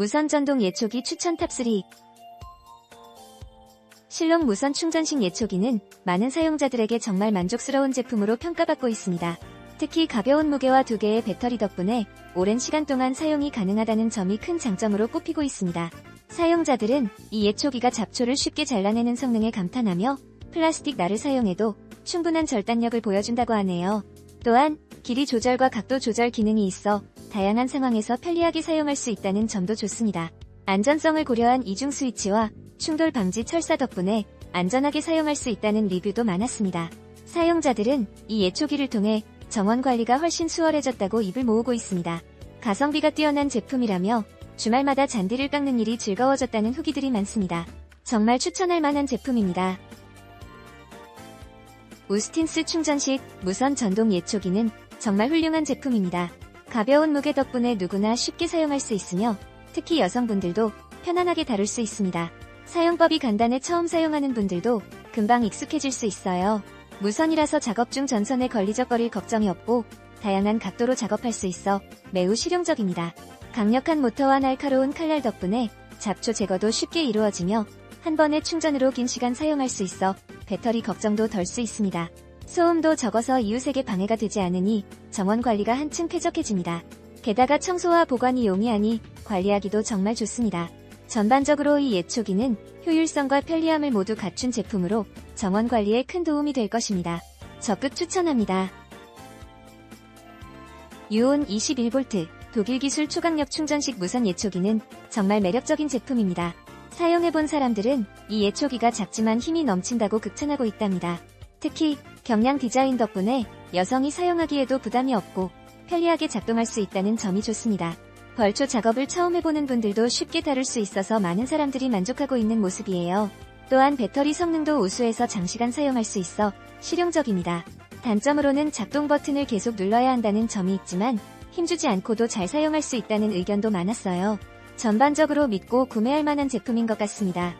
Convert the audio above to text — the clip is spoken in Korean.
무선 전동 예초기 추천 탑3 실록 무선 충전식 예초기는 많은 사용자들에게 정말 만족스러운 제품으로 평가받고 있습니다. 특히 가벼운 무게와 두 개의 배터리 덕분에 오랜 시간 동안 사용이 가능하다는 점이 큰 장점으로 꼽히고 있습니다. 사용자들은 이 예초기가 잡초를 쉽게 잘라내는 성능에 감탄하며 플라스틱 날을 사용해도 충분한 절단력을 보여준다고 하네요. 또한 길이 조절과 각도 조절 기능이 있어 다양한 상황에서 편리하게 사용할 수 있다는 점도 좋습니다. 안전성을 고려한 이중 스위치와 충돌 방지 철사 덕분에 안전하게 사용할 수 있다는 리뷰도 많았습니다. 사용자들은 이 예초기를 통해 정원 관리가 훨씬 수월해졌다고 입을 모으고 있습니다. 가성비가 뛰어난 제품이라며 주말마다 잔디를 깎는 일이 즐거워졌다는 후기들이 많습니다. 정말 추천할 만한 제품입니다. 우스틴스 충전식 무선 전동 예초기는 정말 훌륭한 제품입니다. 가벼운 무게 덕분에 누구나 쉽게 사용할 수 있으며 특히 여성분들도 편안하게 다룰 수 있습니다. 사용법이 간단해 처음 사용하는 분들도 금방 익숙해질 수 있어요. 무선이라서 작업 중 전선에 걸리적거릴 걱정이 없고 다양한 각도로 작업할 수 있어 매우 실용적입니다. 강력한 모터와 날카로운 칼날 덕분에 잡초 제거도 쉽게 이루어지며 한 번의 충전으로 긴 시간 사용할 수 있어 배터리 걱정도 덜 수 있습니다. 소음도 적어서 이웃에게 방해가 되지 않으니 정원 관리가 한층 쾌적해집니다. 게다가 청소와 보관이 용이하니 관리하기도 정말 좋습니다. 전반적으로 이 예초기는 효율성과 편리함을 모두 갖춘 제품으로 정원 관리에 큰 도움이 될 것입니다. 적극 추천합니다. 유온 21V 독일 기술 초강력 충전식 무선 예초기는 정말 매력적인 제품입니다. 사용해본 사람들은 이 예초기가 작지만 힘이 넘친다고 극찬하고 있답니다. 특히 경량 디자인 덕분에 여성이 사용하기에도 부담이 없고 편리하게 작동할 수 있다는 점이 좋습니다. 벌초 작업을 처음 해보는 분들도 쉽게 다룰 수 있어서 많은 사람들이 만족하고 있는 모습이에요. 또한 배터리 성능도 우수해서 장시간 사용할 수 있어 실용적입니다. 단점으로는 작동 버튼을 계속 눌러야 한다는 점이 있지만 힘주지 않고도 잘 사용할 수 있다는 의견도 많았어요. 전반적으로 믿고 구매할 만한 제품인 것 같습니다.